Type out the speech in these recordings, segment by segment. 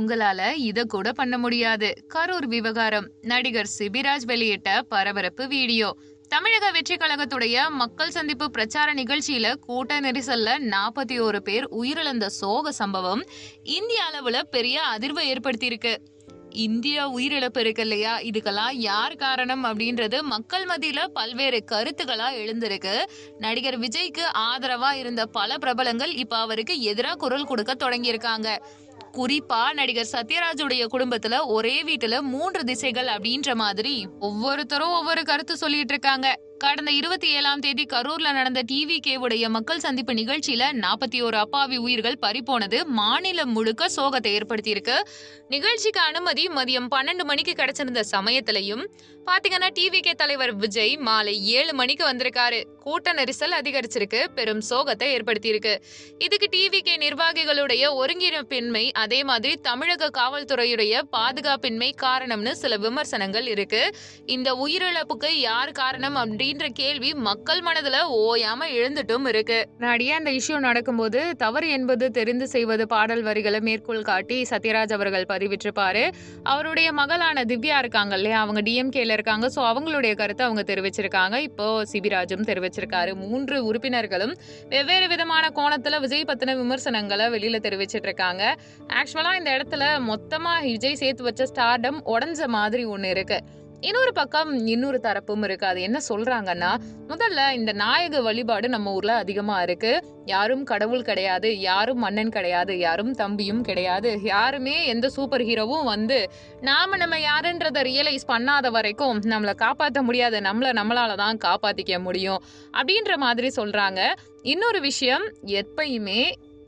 உங்களால இத கூட பண்ண முடியாது. கரூர் விவகாரம். நடிகர் சிபிராஜ் வெளியிட்ட பரபரப்பு வீடியோ. தமிழக வெற்றி கழகத்துடைய மக்கள் சந்திப்பு பிரச்சார நிகழ்ச்சியில கூட்ட நெரிசல்ல நாற்பத்தி ஒரு பேர் உயிரிழந்த சோக சம்பவம் இந்திய அளவுல பெரிய அதிர்வை ஏற்படுத்தியிருக்கு. இந்தியா உயிரிழப்பு இருக்கு இல்லையா? இதுக்கெல்லாம் யார் காரணம் அப்படின்றது மக்கள் மத்தியில பல்வேறு கருத்துக்களா எழுந்திருக்கு. நடிகர் விஜய்க்கு ஆதரவா இருந்த பல பிரபலங்கள் இப்ப அவருக்கு எதிராக குரல் கொடுக்க தொடங்கியிருக்காங்க. குறிப்பா நடிகர் சத்யராஜுடைய குடும்பத்துல ஒரே வீட்டுல மூன்று திசைகள் அப்படின்ற மாதிரி ஒவ்வொருத்தரும் ஒவ்வொரு கருத்து சொல்லிட்டு இருக்காங்க. கடந்த இருபத்தி ஏழாம் தேதி கரூர்ல நடந்த டிவி கேவுடைய மக்கள் சந்திப்பு நிகழ்ச்சியில நாற்பத்தி ஒரு அப்பாவி உயிர்கள் பறிப்போனது மாநிலம் முழுக்க சோகத்தை ஏற்படுத்தியிருக்கு. நிகழ்ச்சிக்கு அனுமதி மதியம் பன்னெண்டு மணிக்கு கிடைச்சிருந்த சமயத்திலையும் பாத்தீங்கன்னா டிவி கே தலைவர் விஜய் மாலை ஏழு மணிக்கு வந்திருக்காரு. கூட்ட நெரிசல் அதிகரிச்சிருக்கு பெரும் சோகத்தை ஏற்படுத்தியிருக்கு. இதுக்கு டிவி கே நிர்வாகிகளுடைய ஒருங்கிணைப்பின்மை அதே மாதிரி தமிழக காவல்துறையுடைய பாதுகாப்பின்மை காரணம்னு சில விமர்சனங்கள் இருக்கு. இந்த உயிரிழப்புக்கு யார் காரணம் அப்படின்ற கேள்வி மக்கள் மனதுல ஓயாம எழுந்துட்டும் இருக்கு. நடிகை இந்த இஷ்யூ நடக்கும்போது தவறு என்பது தெரிந்து செய்வது பாடல் வரிகளை மேற்கோள் காட்டி சத்யராஜ் அவர்கள் பதிவிட்டிருப்பாரு. அவருடைய மகளான திவ்யா இருக்காங்க இல்லையா? அவங்க டிஎம்கேல இருக்காங்க. ஸோ அவங்களுடைய கருத்தை அவங்க தெரிவிச்சிருக்காங்க. இப்போ சிபிராஜும் வச்சிருக்காரு மூன்று உறுப்பினர்களும் வெவ்வேறு விதமான கோணத்துல விஜய் பத்தின விமர்சனங்களை வெளியில தெரிவிச்சிட்டு இருக்காங்க ஆக்சுவலா இந்த இடத்துல மொத்தமா விஜய் சேர்த்து வச்ச ஸ்டார்டம் உடஞ்ச மாதிரி ஒண்ணு இருக்கு. இன்னொரு பக்கம் இன்னொரு தரப்பும் இருக்கு. அது என்ன சொல்றாங்கன்னா முதல்ல இந்த நாயக வழிபாடு நம்ம ஊர்ல அதிகமா இருக்கு. யாரும் கடவுள் கிடையாது யாரும் மன்னன் கிடையாது யாரும் தம்பியும் கிடையாது யாருமே எந்த சூப்பர் ஹீரோவும் வந்து நாம நம்ம யாருன்றத ரியலைஸ் பண்ணாத வரைக்கும் நம்மளை காப்பாற்ற முடியாது. நம்மளை நம்மளால தான் காப்பாத்திக்க முடியும். அப்படின்ற மாதிரி சொல்றாங்க. இன்னொரு விஷயம் எப்பயுமே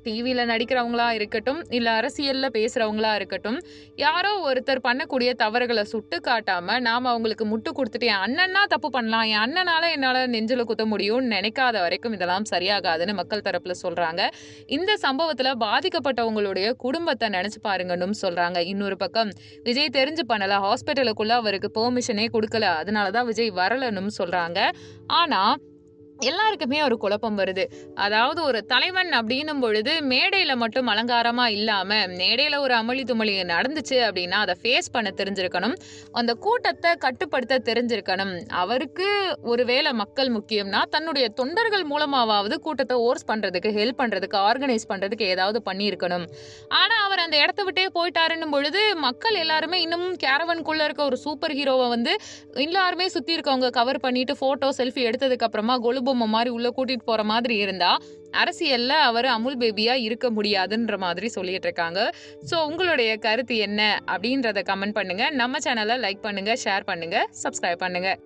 டிவியில் நடிக்கிறவங்களா இருக்கட்டும் இல்லை அரசியலில் பேசுகிறவங்களா இருக்கட்டும் யாரோ ஒருத்தர் பண்ணக்கூடிய தவறுகளை சுட்டு காட்டாமல் நாம் அவங்களுக்கு முட்டு கொடுத்துட்டு என் அண்ணன்னா தப்பு பண்ணலாம் என் அண்ணனால் என்னால் நெஞ்சில் குத்த முடியும்னு நினைக்காத வரைக்கும் இதெல்லாம் சரியாகாதுன்னு மக்கள் தரப்பில் சொல்கிறாங்க இந்த சம்பவத்தில் பாதிக்கப்பட்டவங்களுடைய குடும்பத்தை நினச்சி பாருங்கன்னு சொல்கிறாங்க இன்னொரு பக்கம் விஜய் தெரிஞ்சு பண்ணலை ஹாஸ்பிட்டலுக்குள்ளே அவருக்கு பெர்மிஷனே கொடுக்கல அதனால தான் விஜய் வரலன்னு சொல்கிறாங்க ஆனால் எல்லாருக்குமே ஒரு குழப்பம் வருது. அதாவது ஒரு தலைவன் அப்படின்னும் பொழுது மேடையில மட்டும் அலங்காரமா இல்லாம மேடையில ஒரு அமளி துமளி நடந்துச்சு அப்படின்னா அதை ஃபேஸ் பண்ண தெரிஞ்சிருக்கணும். அந்த கூட்டத்தை கட்டுப்படுத்த தெரிஞ்சிருக்கணும். அவருக்கு ஒருவேளை மக்கள் முக்கியம்னா தன்னுடைய தொண்டர்கள் மூலமாவது கூட்டத்தை ஓர்ஸ் பண்றதுக்கு ஹெல்ப் பண்றதுக்கு ஆர்கனைஸ் பண்றதுக்கு ஏதாவது பண்ணியிருக்கணும். ஆனா அவர் அந்த இடத்த விட்டே போயிட்டாருன்னும் பொழுது மக்கள் எல்லாருமே இன்னமும் கேரவனுக்குள்ள இருக்க ஒரு சூப்பர் ஹீரோவை வந்து எல்லாருமே சுத்தி இருக்கவங்க கவர் பண்ணிட்டு போட்டோ செல்ஃபி எடுத்ததுக்கு அப்புறமா பொம்மை மாதிரி உள்ள கூட்டிட்டு போற மாதிரி இருந்தா அரசியல்ல அவர் அமுல் பேபியா இருக்க முடியாதுன்ற மாதிரி சொல்லிட்டு இருக்காங்க. ஸோ உங்களுடைய கருத்து என்ன அப்படின்றத கமெண்ட் பண்ணுங்க. நம்ம சேனலை லைக் பண்ணுங்க ஷேர் பண்ணுங்க சப்ஸ்கிரைப் பண்ணுங்க.